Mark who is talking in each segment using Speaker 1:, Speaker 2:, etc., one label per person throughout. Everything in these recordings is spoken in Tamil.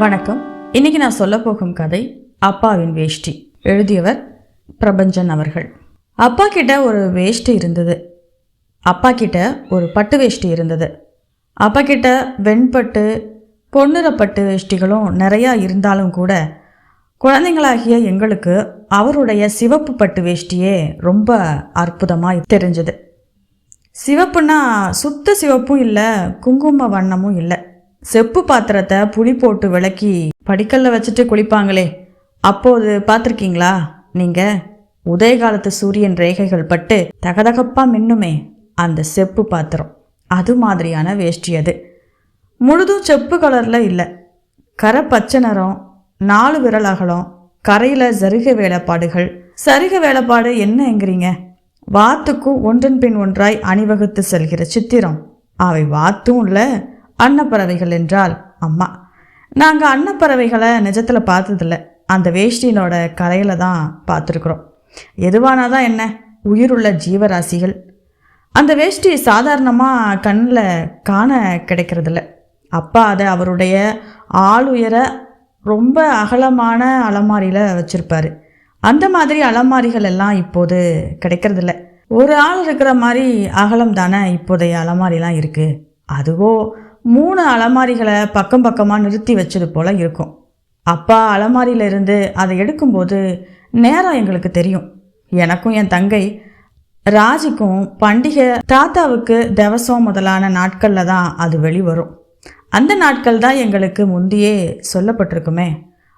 Speaker 1: வணக்கம். இன்னைக்கு நான் சொல்ல போகும் கதை அப்பாவின் வேஷ்டி. எழுதியவர் பிரபஞ்சன் அவர்கள். அப்பா கிட்ட ஒரு வேஷ்டி இருந்தது. அப்பா கிட்ட ஒரு பட்டு வேஷ்டி இருந்தது. அப்பா கிட்ட வெண்பட்டு பொன்னிற பட்டு வேஷ்டிகளும் நிறையா இருந்தாலும் கூட குழந்தைங்களாகிய எங்களுக்கு அவருடைய சிவப்பு பட்டு வேஷ்டியே ரொம்ப அற்புதமாக தெரிஞ்சது. சிவப்புன்னா சுத்த சிவப்பும் இல்லை குங்கும வண்ணமும் இல்லை. செப்பு பாத்திரத்தை புளி போட்டு விளக்கி படிக்கல்ல வச்சுட்டு குளிப்பாங்களே. அப்போது பார்த்துருக்கீங்களா? நீங்க உதயகாலத்து சூரியன் ரேகைகள் பட்டு தகதகப்பா மின்னுமே அந்த செப்பு பாத்திரம். அது மாதிரியான வேஷ்டி அது. முழுதும் செப்பு கலரில் இல்லை. கரை பச்சை நிறம் நாலு விரல் அகலம் கரையில் சருக வேலைப்பாடுகள். சருக வேலைப்பாடு என்னங்கிறீங்க வாத்துக்கும் ஒன்றன் பின் ஒன்றாய் அணிவகுத்து செல்கிற சித்திரம். அவை வாத்தும் இல்லை அன்னப்பறவைகள் என்றால் அம்மா. நாங்கள் அன்னப்பறவைகளை நிஜத்தில் பார்த்ததில்ல. அந்த வேஷ்டியினோட கரையில் தான் பார்த்துருக்குறோம். எதுவானாதான் என்ன? உயிருள்ள ஜீவராசிகள். அந்த வேஷ்டி சாதாரணமாக கண்ணில் காண கிடைக்கிறதில்ல. அப்பா அதை அவருடைய ஆளுயர ரொம்ப அகலமான அலமாரியில் வச்சுருப்பாரு. அந்த மாதிரி அலமாரிகள் எல்லாம் இப்போது கிடைக்கிறதில்ல. ஒரு ஆள் இருக்கிற மாதிரி அகலம் தானே இப்போதைய அலமாரிலாம் இருக்குது அதுவோ மூணு அலமாரிகளை பக்கம் பக்கமாக நிறுத்தி வச்சது போல் இருக்கும். அப்பா அலமாரியில இருந்து அதை எடுக்கும்போது நேரம் எங்களுக்கு தெரியும். எனக்கும் என் தங்கை ராஜிக்கும் பண்டிகை தாத்தாவுக்கு திவசம் முதலான நாட்களில் தான் அது வெளிவரும் அந்த நாட்கள் தான் எங்களுக்கு முந்தையே சொல்லப்பட்டிருக்குமே.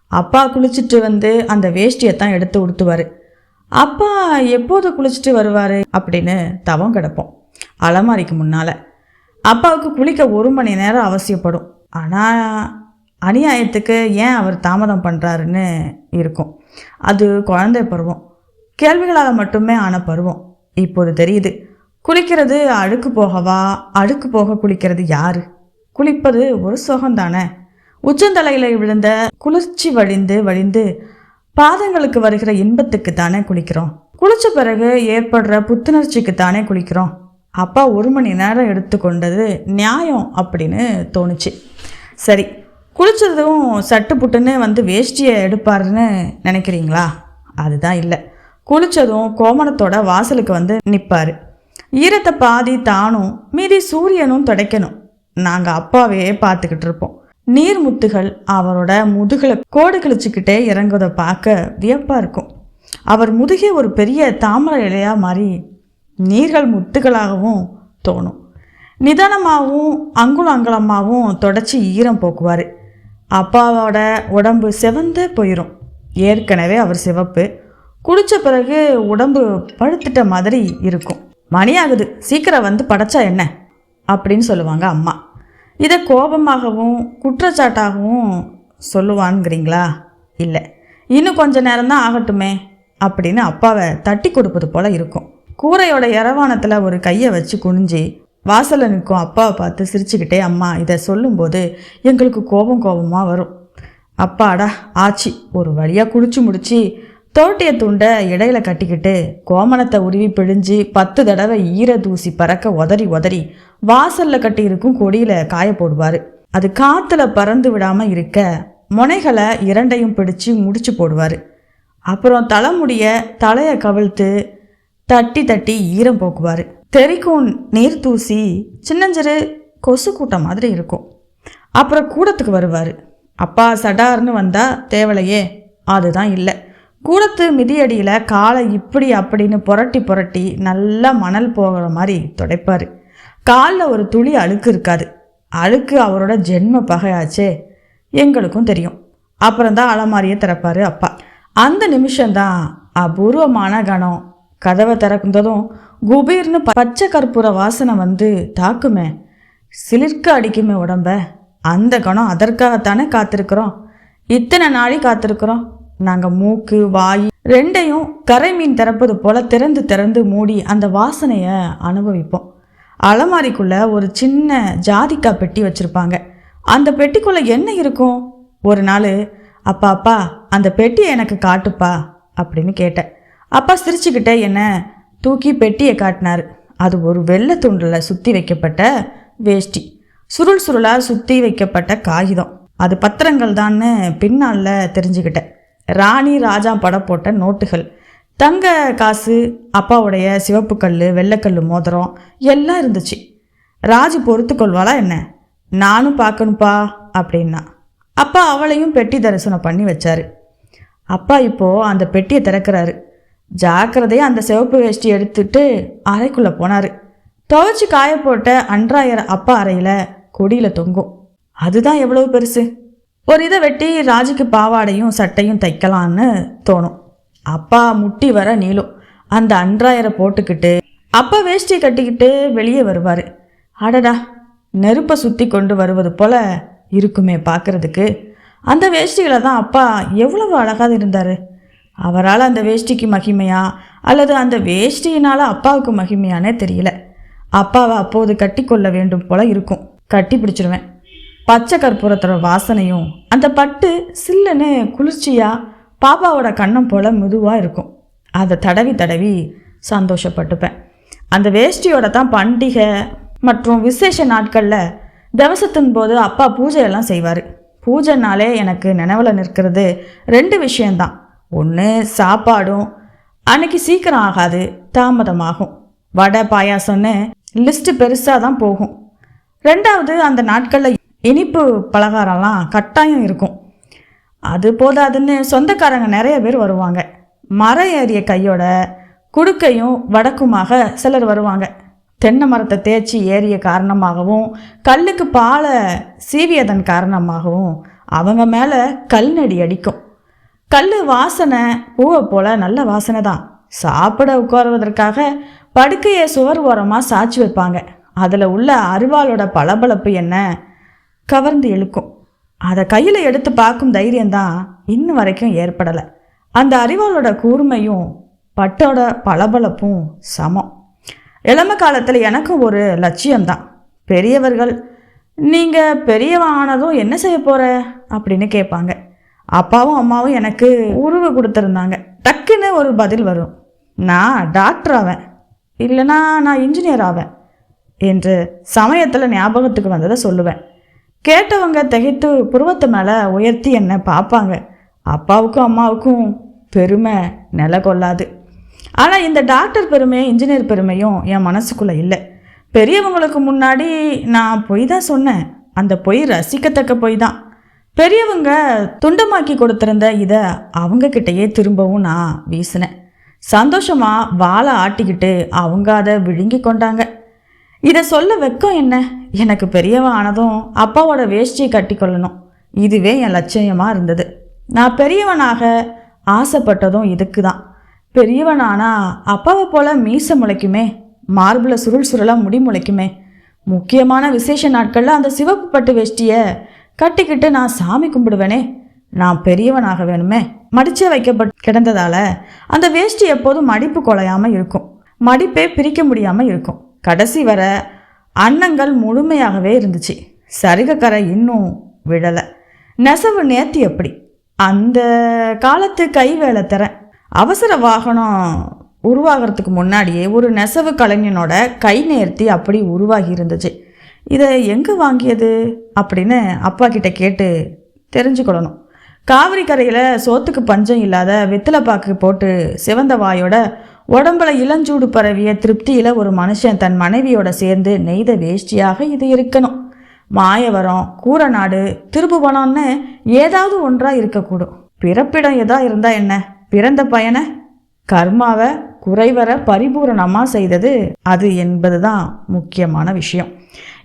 Speaker 1: அப்பா குளிச்சுட்டு வந்து அந்த வேஷ்டியை தான் எடுத்து உடுத்துவார். அப்பா எப்போது குளிச்சுட்டு வருவார் அப்படின்னு தவம் கிடப்போம். அலமாரிக்கு முன்னால். அப்பாவுக்கு குளிக்க ஒரு மணி நேரம் அவசியப்படும். ஆனால் அநியாயத்துக்கு ஏன் அவர் தாமதம் பண்ணுறாருன்னு இருக்கும். அது குழந்தை பருவம். கேள்விகளால் மட்டுமே ஆன பருவம். இப்போது தெரியுது. குளிக்கிறது அழுக்கு போகவா? அழுக்கு போக குளிக்கிறது யாரு? குளிப்பது ஒரு சுகம்தானே? உச்சந்தலையில் விழுந்த குளிர்ச்சி வழிந்து வழிந்து பாதங்களுக்கு வருகிற இன்பத்துக்கு தானே குளிக்கிறோம். குளிச்ச பிறகு ஏற்படுற புத்துணர்ச்சிக்கு தானே குளிக்கிறோம். அப்பா ஒரு மணி நேரம் எடுத்துக்கொண்டது நியாயம் அப்படின்னு தோணுச்சு. சரி குளிச்சதும் சட்டு புட்டுன்னு வந்து வேஷ்டியை எடுப்பாருன்னு நினைக்கிறீங்களா? அதுதான் இல்லை. குளிச்சதும் கோமணத்தோட வாசலுக்கு வந்து நிற்பார் ஈரத்தை பாதி தானும் மீதி சூரியனும் துடைக்கணும். நாங்கள் அப்பாவே பார்த்துக்கிட்டு இருப்போம். நீர்முத்துகள் அவரோட முதுகில் கோடு கிழிச்சுக்கிட்டே இறங்குவதை பார்க்க வியப்பாக இருக்கும். அவர் முதுகே ஒரு பெரிய தாமரை இலையாக மாறி நீர்கள் முட்டுகளாகவும் தோணும். நிதானமாகவும் அங்குலம் அங்குலமாகவும் தொடச்சி ஈரம் போக்குவார். அப்பாவோட உடம்பு செவந்தே போயிடும் ஏற்கனவே அவர் சிவப்பு. குடித்த பிறகு உடம்பு பழுத்துட்ட மாதிரி இருக்கும். மணியாகுது சீக்கிரம் வந்து படைச்சா என்ன? அப்படின்னு சொல்லுவாங்க அம்மா. இதை கோபமாகவும் குற்றச்சாட்டாகவும் சொல்லுவான்ங்கிறீங்களா? இல்லை. இன்னும் கொஞ்ச நேரம்தான் ஆகட்டுமே அப்படின்னு அப்பாவை தட்டி கொடுப்பது போல் இருக்கும். கூரையோட இரவானத்தில் ஒரு கையை வச்சு குனிஞ்சி வாசலில் நிற்கும் அப்பாவை பார்த்து சிரிச்சுக்கிட்டே அம்மா இதை சொல்லும்போது எங்களுக்கு கோபம் கோபமாக வரும். அப்பாடா ஆச்சி ஒரு வழியாக குளிச்சு முடிச்சு தோட்டிய துண்டை இடையில கட்டிக்கிட்டு கோமணத்தை உருவி பிழிஞ்சு பத்து தடவை ஈர தூசி பறக்க உதறி உதறி வாசல்ல கட்டியிருக்கும் கொடியில காய போடுவார். அது காத்துல பறந்து விடாம இருக்க முனைகளை இரண்டையும் பிடிச்சு முடிச்சு போடுவார். அப்புறம் தலைமுடிய தலையை கவிழ்த்து தட்டி தட்டி ஈரம் போக்குவார். தெறிக்கும் நீர் தூசி சின்னஞ்சிறு கொசு கூட்டம் மாதிரி இருக்கும். அப்புறம் கூடத்துக்கு வருவார். அப்பா சடார்னு வந்தா தேவலையே அதுதான் இல்லை. கூடத்து மிதியடியில் காலை இப்படி அப்படின்னு புரட்டி புரட்டி நல்லா மணல் போகிற மாதிரி துடைப்பார். காலில் ஒரு துளி அழுக்கு இருக்காது. அழுக்கு அவரோட ஜென்ம பகையாச்சே எங்களுக்கும் தெரியும். அப்புறம்தான் அலமாரியை திறப்பார் அப்பா. அந்த நிமிஷம்தான் அபூர்வமான கணம். கதவை திறந்ததும் குபீர்னு பச்சை கற்பூர வாசனை வந்து தாக்குமே. சிலிர்க்க அடிக்குமே உடம்ப. அந்த கணம் அதற்காகத்தானே காத்திருக்கிறோம். இத்தனை நாளி காத்திருக்கிறோம். நாங்கள் மூக்கு வாய் ரெண்டையும் கரை மீன் திறப்பது போல திறந்து திறந்து மூடி அந்த வாசனையை அனுபவிப்போம். அலமாரிக்குள்ள ஒரு சின்ன ஜாதிக்காய் பெட்டி வச்சுருப்பாங்க. அந்த பெட்டிக்குள்ள என்ன இருக்கும்? ஒரு நாள் அப்பா அப்பா அந்த பெட்டியை எனக்கு காட்டுப்பா அப்படின்னு கேட்டேன். அப்பா சிரிச்சுக்கிட்டே என்ன? தூக்கி பெட்டியை காட்டினார். அது ஒரு வெள்ளை துண்டில் சுற்றி வைக்கப்பட்ட வேஷ்டி. சுருள் சுருளாக சுற்றி வைக்கப்பட்ட காகிதம். அது பத்திரங்கள் தான்னு பின்னால் தெரிஞ்சுக்கிட்டேன். ராணி ராஜா படம் போட்ட நோட்டுகள். தங்க காசு அப்பாவுடைய சிவப்பு கல் வெள்ளைக்கல் மோதிரம் எல்லாம் இருந்துச்சு. ராஜு பொறுத்து கொள்வாளா என்ன? நானும் பார்க்கணுப்பா அப்படின்னா. அப்பா அவளையும் பெட்டி தரிசனம் பண்ணி வச்சாரு. அப்பா இப்போது அந்த பெட்டியை திறக்கிறாரு. ஜாக்கிரதையாக அந்த சிவப்பு வேஷ்டி எடுத்துட்டு அறைக்குள்ளே போனார். துவைச்சி காய போட்ட அன்றாயர் அப்பா அறையில் கொடியில் தொங்கும். அதுதான் எவ்வளவு பெருசு. ஒரு இதை வெட்டி ராஜுக்கு பாவாடையும் சட்டையும் தைக்கலான்னு தோணும். அப்பா முட்டி வர நீளும். அந்த அன்றாயரை போட்டுக்கிட்டு அப்பா வேஷ்டியை கட்டிக்கிட்டு வெளியே வருவார். அடடா நெருப்பை சுற்றி கொண்டு வருவது போல இருக்குமே பார்க்குறதுக்கு அந்த வேஷ்டிகளை தான் அப்பா எவ்வளவு அழகாக இருந்தார். அவரால் அந்த வேஷ்டிக்கு மகிமையா? அல்லது அந்த வேஷ்டியினால் அப்பாவுக்கு மகிமையானே தெரியல. அப்பாவை அப்போது கட்டி கொள்ள வேண்டும் போல இருக்கும். கட்டி பிடிச்சிருவேன். பச்சை கற்பூரத்தோட வாசனையும் அந்த பட்டு சில்லுன்னு குளிர்ச்சியாக பாப்பாவோட கண்ணம் போல் மெதுவாக இருக்கும். அதை தடவி தடவி சந்தோஷப்பட்டுப்பேன். அந்த வேஷ்டியோட தான் பண்டிகை மற்றும் விசேஷ நாட்களில் தவசத்தின் போது அப்பா பூஜையெல்லாம் செய்வார். பூஜைனாலே எனக்கு நினைவில் நிற்கிறது ரெண்டு விஷயந்தான் ஒன்று சாப்பாடும் அன்னைக்கு சீக்கிரம் ஆகாது தாமதமாகும். வடை பாயாசம்னு லிஸ்ட்டு பெருசாக தான் போகும். ரெண்டாவது அந்த நாட்களில் இனிப்பு பலகாரம்லாம் கட்டாயம் இருக்கும். அது போதாதுன்னு சொந்தக்காரங்க நிறைய பேர் வருவாங்க. மர ஏறிய கையோட குடுக்கையும் வடக்குமாக சிலர் வருவாங்க. தென்னை மரத்தை தேய்ச்சி ஏறிய காரணமாகவும் கல்லுக்கு பாலை சீவியதன் காரணமாகவும் அவங்க மேலே கல்நடி அடிக்கும். கல் வாசனை பூவை போல நல்ல வாசனை தான். சாப்பிட உட்காருவதற்காக படுக்கையை சுவர் ஓரமாக சாய்ச்சி வைப்பாங்க. அதில் உள்ள அருவாளோட பளபளப்பு என்ன? கவர்ந்து இழுக்கும். அதை கையில் எடுத்து பார்க்கும் தைரியம்தான் இன்ன வரைக்கும் ஏற்படலை. அந்த அறிவாளோட கூர்மையும் பட்டோட பளபளப்பும் சமம். இளம காலத்தில் எனக்கும் ஒரு லட்சியம்தான். பெரியவர்கள் நீங்கள் பெரியவன் ஆனதும் என்ன செய்ய போகிற அப்படின்னு கேட்பாங்க. அப்பாவும் அம்மாவும் எனக்கு உருவு கொடுத்துருந்தாங்க. டக்குன்னு ஒரு பதில் வரும். நான் டாக்டர் ஆவேன். இல்லைனா நான் இன்ஜினியர் ஆவேன் என்று சமயத்தில் ஞாபகத்துக்கு வந்ததை சொல்லுவேன். கேட்டவங்க திகைத்து புருவத்தை மேலே உயர்த்தி என்னை பார்ப்பாங்க. அப்பாவுக்கும் அம்மாவுக்கும் பெருமை நில கொள்ளாது ஆனால் இந்த டாக்டர் பெருமையும் இன்ஜினியர் பெருமையும் என் மனசுக்குள்ளே இல்லை. பெரியவங்களுக்கு முன்னாடி நான் பொய் தான் சொன்னேன். அந்த பொய் ரசிக்கத்தக்க பொய் தான். பெரியவங்க துண்டமாக்கி கொடுத்திருந்த இதை அவங்க கிட்டேயே திரும்பவும் நான் வீசினேன். சந்தோஷமாக வாழை ஆட்டிக்கிட்டு அவங்க அதை விழுங்கி கொண்டாங்க. இதை சொல்ல வெக்கம் என்ன? எனக்கு பெரியவன் ஆனதும் அப்பாவோட வேஷ்டியை கட்டி கொள்ளணும். இதுவே என் லட்சியமாக இருந்தது. நான் பெரியவனாக ஆசைப்பட்டதும் இதுக்கு தான் பெரியவனானா அப்பாவை போல மீசை முளைக்குமே மார்பில் சுருள் சுருளாக முடி முளைக்குமே. முக்கியமான விசேஷ நாட்களில் அந்த சிவப்பு பட்டு வேஷ்டியை கட்டிக்கிட்டு நான் சாமி கும்பிடுவேனே. நான் பெரியவனாக வேணுமே. மடிச்சே வைக்கப்பட்டு கிடந்ததால அந்த வேஷ்டி எப்போதும் மடிப்பு குலையாமல் இருக்கும். மடிப்பே பிரிக்க முடியாமல் இருக்கும். கடைசி வர அன்னங்கள் முழுமையாகவே இருந்துச்சு. சரிகக்கரை இன்னும் விழலை. நெசவு நேர்த்தி எப்படி? அந்த காலத்து கை வேலை தர அவசர வாகனம் உருவாகிறதுக்கு முன்னாடியே ஒரு நெசவு கலைஞனோட கை நேர்த்தி அப்படி உருவாகி இருந்துச்சு. இதை எங்கே வாங்கியது? அப்படின்னு அப்பா கிட்ட கேட்டு தெரிஞ்சுக்கொள்ளணும். காவிரி கரையில் சோத்துக்கு பஞ்சம் இல்லாத வெத்திலைப்பாக்கு போட்டு சிவந்த வாயோட உடம்புல இளஞ்சூடு பரவிய திருப்தியில் ஒரு மனுஷன் தன் மனைவியோட சேர்ந்து நெய்த வேஷ்டியாக இது இருக்கணும். மாயவரம் கூரநாடு திருபுவனம்னு ஏதாவது ஒன்றாக இருக்கக்கூடும். பிறப்பிடம் எதா இருந்தா என்ன? பிறந்த பயனை? கர்மாவை குறைவர பரிபூரணமாக செய்தது அது என்பது தான் முக்கியமான விஷயம்.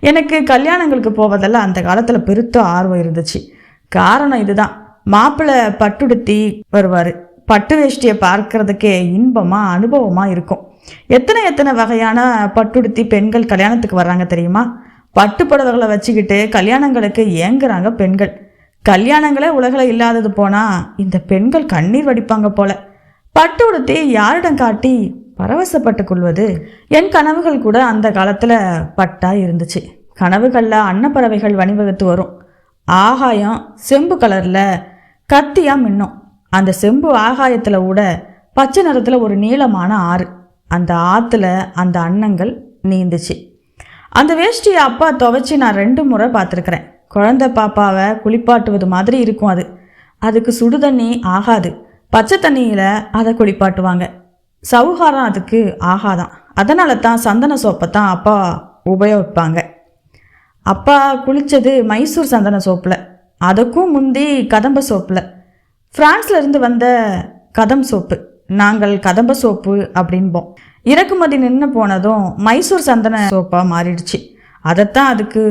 Speaker 1: எனக்கு கல்யாணங்களுக்கு போவதெல்லாம் அந்த காலத்தில் பெருத்த ஆர்வம் இருந்துச்சு. காரணம் இதுதான். மாப்பிள்ளை பட்டுடுத்தி வருவார். பட்டு வேஷ்டியை பார்க்கறதுக்கே இன்பமாக அனுபவமாக இருக்கும். எத்தனை எத்தனை வகையான பட்டுடுத்தி பெண்கள் கல்யாணத்துக்கு வர்றாங்க தெரியுமா? பட்டு புடவைகளை வச்சுக்கிட்டு கல்யாணங்களுக்கு ஏங்குறாங்க பெண்கள். கல்யாணங்களே உலகில் இல்லாதது போனால் இந்த பெண்கள் கண்ணீர் வடிப்பாங்க போல. பட்டு உடுத்தி யாரிடம் காட்டி பரவசப்பட்டு கொள்வது? என் கனவுகள் கூட அந்த காலத்தில் பட்டா இருந்துச்சு. கனவுகளில் அன்னப்பறவைகள் வணிவகுத்து வரும். ஆகாயம் செம்பு கலரில் கத்தியாக மின்னும். அந்த செம்பு ஆகாயத்தில் கூட பச்சை நிறத்தில் ஒரு நீளமான ஆறு. அந்த ஆற்றுல அந்த அன்னங்கள் நீந்துச்சு. அந்த வேஷ்டியை அப்பா துவைச்சி நான் ரெண்டு முறை பார்த்துருக்குறேன். குழந்தை பாப்பாவை குளிப்பாட்டுவது மாதிரி இருக்கும் அது. அதுக்கு சுடுதண்ணி ஆகாது. பச்சை தண்ணியில் அதை குளிப்பாட்டுவாங்க. சவுகாரம் அதுக்கு ஆகாதான். அதனால தான் சந்தன சோப்பை தான் அப்பா உபயோகிப்பாங்க. அப்பா குளித்தது மைசூர் சந்தன சோப்பில். அதுக்கும் முந்தி கதம்ப சோப்பில். பிரான்ஸ்ல இருந்து வந்த கதம் சோப்பு. நாங்கள் கதம்ப சோப்பு அப்படின்போம். இறக்குமதி நின்று போனதும் மைசூர் சந்தன சோப்பாக மாறிடுச்சு. அதைத்தான் அதுக்கு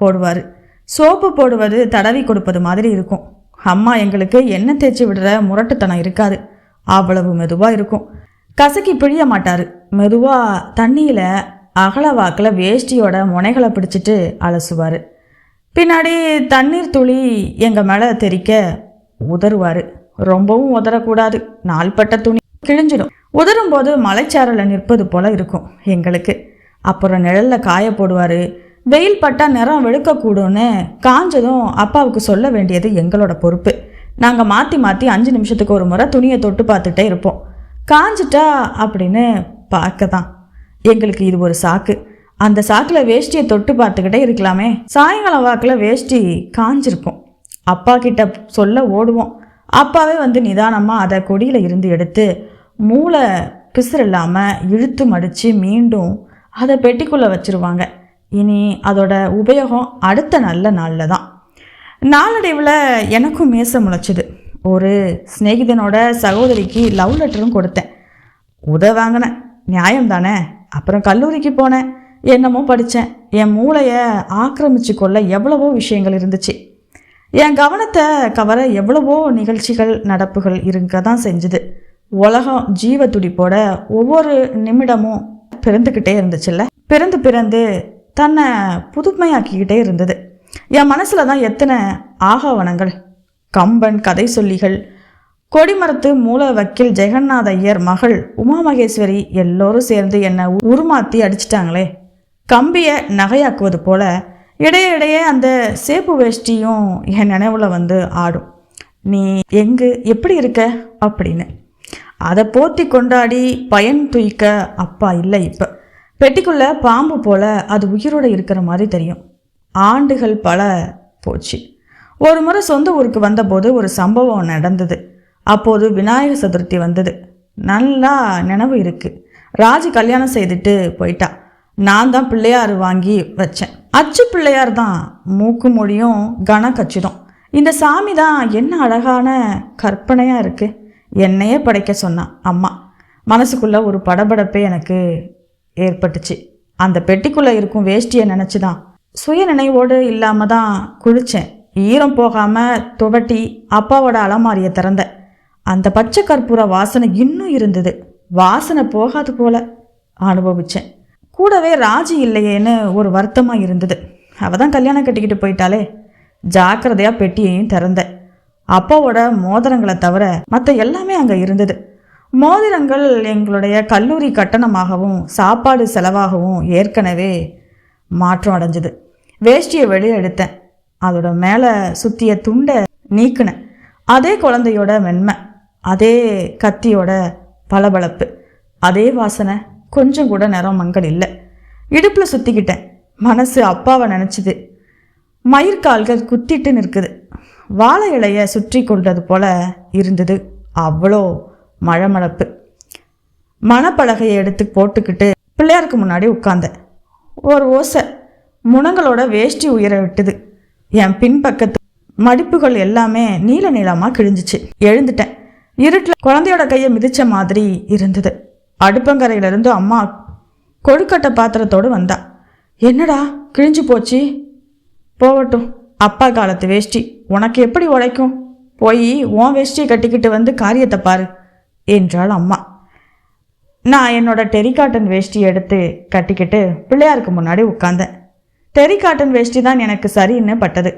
Speaker 1: போடுவார். சோப்பு போடுவது தடவி கொடுப்பது மாதிரி இருக்கும். அம்மா எங்களுக்கு எண்ணெய் தேய்ச்சி விடுற முரட்டுத்தனம் இருக்காது. அவ்வளவு மெதுவாக இருக்கும். கசக்கி பிழிய மாட்டார். மெதுவாக தண்ணியில் அகல வாக்கில் வேஷ்டியோட முனைகளை பிடிச்சிட்டு அலசுவார். பின்னாடி தண்ணீர் துளி எங்கள் மேலே தெறிக்க உதறுவார். ரொம்பவும் உதறக்கூடாது. நாள்பட்ட துணி கிழிஞ்சிடும். உதறும் போது மலைச்சாரலில் நிற்பது போல இருக்கும் எங்களுக்கு. அப்புறம் நிழலில் காய போடுவார். வெயில் பட்டா நிறம் வெளுக்கக்கூடும்னு காஞ்சதும் அப்பாவுக்கு சொல்ல வேண்டியது எங்களோட பொறுப்பு. நாங்கள் மாற்றி மாற்றி அஞ்சு நிமிஷத்துக்கு ஒரு முறை துணியை தொட்டு பார்த்துட்டே இருப்போம். காஞ்சிட்டா அப்படின்னு பார்க்க தான் எங்களுக்கு இது ஒரு சாக்கு. அந்த சாக்கில் வேஷ்டியை தொட்டு பார்த்துக்கிட்டே இருக்கலாமே. சாயங்காலம் வாக்கில் வேஷ்டி காஞ்சிருக்கும். அப்பா கிட்ட சொல்ல ஓடுவோம். அப்பாவே வந்து நிதானமாக அதை கொடியில் இருந்து எடுத்து மூளை பிசுறு இல்லாமல் இழுத்து மடித்து மீண்டும் அதை பெட்டிக்குள்ளே வச்சிருவாங்க. இனி அதோட உபயோகம் அடுத்த நல்ல நாளில் தான் நாளடைவில் எனக்கும் மேச முளைச்சிது. ஒரு சிநேகிதனோட சகோதரிக்கு லவ் லெட்டரும் கொடுத்தேன். உத வாங்கினேன். நியாயம் தானே? அப்புறம் கல்லூரிக்கு போனேன். என்னமோ படித்தேன் என் மூளையை ஆக்கிரமிச்சு கொள்ள எவ்வளவோ விஷயங்கள் இருந்துச்சு. என் கவனத்தை கவர எவ்வளவோ நிகழ்ச்சிகள் நடப்புகள் இருக்க தான் செஞ்சுது. உலகம் ஜீவ துடிப்போட ஒவ்வொரு நிமிடமும் பிறந்துக்கிட்டே இருந்துச்சுல்ல? பிறந்து பிறந்து தன்னை புதுமையாக்கிக்கிட்டே இருந்தது. என் மனசில் தான் எத்தனை ஆகவனங்கள் கம்பன் கதை சொல்லிகள் கொடிமரத்து மூல வக்கீல் ஜெகநாத ஐயர் மகள் உமா மகேஸ்வரி எல்லோரும் சேர்ந்து என்னை உருமாத்தி அடிச்சிட்டாங்களே. கம்பியை நகையாக்குவது போல இடையே இடையே அந்த சேப்பு வேஷ்டியும் என் நினைவில் வந்து ஆடும். நீ எங்கு எப்படி இருக்க? அப்படின்னு. அதை போத்தி கொண்டாடி பயன் தூய்க்க அப்பா இல்லை இப்போ. பெட்டிக்குள்ள பாம்பு போல அது உயிரோட இருக்கிற மாதிரி தெரியும். ஆண்டுகள் பல போச்சு. ஒரு முறை சொந்த ஊருக்கு வந்தபோது ஒரு சம்பவம் நடந்தது. அப்போது விநாயக சதுர்த்தி வந்தது. நல்லா நினைவு இருக்கு. ராஜி கல்யாணம் செய்துட்டு போயிட்டா. நான் தான் பிள்ளையார் வாங்கி வச்சேன். அச்சு பிள்ளையார் தான். மூக்கு மொழியும் கன கச்சிதம். இந்த சாமி தான் என்ன அழகான கற்பனையாக இருக்குது என்னையே படைக்க சொன்னான் அம்மா. மனசுக்குள்ள ஒரு படபடப்பே எனக்கு ஏற்பட்டுச்சு. அந்த பெட்டிக்குள்ளே இருக்கும் வேஷ்டியை நினச்சி தான் சுய நினைவோடு இல்லாமல் தான் குளித்தேன் ஈரம் போகாமல் துவட்டி அப்பாவோட அலமாரியை திறந்தேன். அந்த பச்சை கற்பூர வாசனை இன்னும் இருந்தது. வாசனை போகாது போல அனுபவித்தேன் கூடவே ராஜி இல்லையேன்னு ஒரு வருத்தமாக இருந்தது. அவள் தான் கல்யாணம் கட்டிக்கிட்டு போயிட்டாலே ஜாக்கிரதையாக பெட்டியையும் திறந்தேன். அப்பாவோட மோதிரங்களை தவிர மற்ற எல்லாமே அங்கே இருந்தது. மோதிரங்கள் எங்களுடைய கல்லூரி கட்டணமாகவும் சாப்பாடு செலவாகவும் ஏற்கனவே மாற்றம் அடைஞ்சது. வேஷ்டியை வெளியே எடுத்தேன். அதோட மேலே சுற்றிய துண்டை நீக்கினேன். அதே குழந்தையோட மென்மை அதே கத்தியோட பளபளப்பு அதே வாசனை கொஞ்சம் கூட நிறம் மங்கள் இல்லை. இடுப்பில் சுற்றிக்கிட்டேன் மனசு அப்பாவை நினச்சிது. மயிர்கால்கள் குத்திட்டு நிற்குது. வாழை இலையை சுற்றி கொண்டது போல இருந்தது. அவ்வளோ மழமளப்பு மணப்பலகையை எடுத்து போட்டுக்கிட்டு பிள்ளையாருக்கு முன்னாடி உட்காந்தேன் ஒரு ஓசை முனங்களோட வேஷ்டி உயர விட்டுது. என் பின்பக்கத்து மடிப்புகள் எல்லாமே நீல நீளமாக கிழிஞ்சிச்சு. எழுந்துட்டேன். இருட்டில் குழந்தையோட கையை மிதித்த மாதிரி இருந்தது. அடுப்பங்கரையிலிருந்து அம்மா கொழுக்கட்டை பாத்திரத்தோடு வந்தா. என்னடா கிழிஞ்சு போச்சு? போகட்டும். அப்பா காலத்து வேஷ்டி. உனக்கு எப்படி உழைக்கும்? போய் உன் வேஷ்டியை கட்டிக்கிட்டு வந்து காரியத்தை பாரு. என்றாள் அம்மா. நான் என்னோட டெரிகாட்டன் வேஷ்டி எடுத்து கட்டிக்கிட்டு பிள்ளையாருக்கு முன்னாடி உட்காந்தேன் டெரிகாட்டன் வேஷ்டி தான் எனக்கு சரின்னு பட்டது.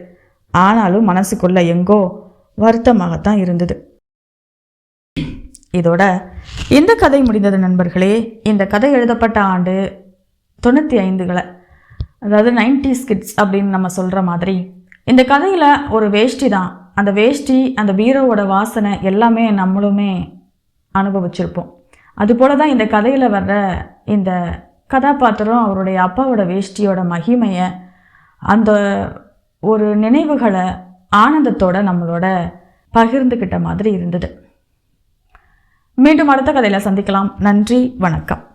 Speaker 1: ஆனாலும் மனசுக்குள்ள எங்கோ வருத்தமாகத்தான் இருந்தது. இதோட இந்த கதை முடிந்தது நண்பர்களே. இந்த கதை எழுதப்பட்ட ஆண்டு தொண்ணூற்றி ஐந்துகளை அதாவது நைன்டிஸ் கிட்ஸ் அப்படின்னு நம்ம சொல்கிற மாதிரி இந்த கதையில் ஒரு வேஷ்டி தான். அந்த வேஷ்டி அந்த பீரோவோட வாசனை எல்லாமே நம்மளுமே அனுபவிச்சிருப்போம். அதுபோல தான் இந்த கதையில் வர்ற இந்த கதாபாத்திரம் அவருடைய அப்பாவோட வேஷ்டியோட மகிமையை அந்த ஒரு நினைவுகளை ஆனந்தத்தோட நம்மளோட பகிர்ந்துக்கிட்ட மாதிரி இருந்தது. மீண்டும் அடுத்த கதையில் சந்திக்கலாம். நன்றி வணக்கம்.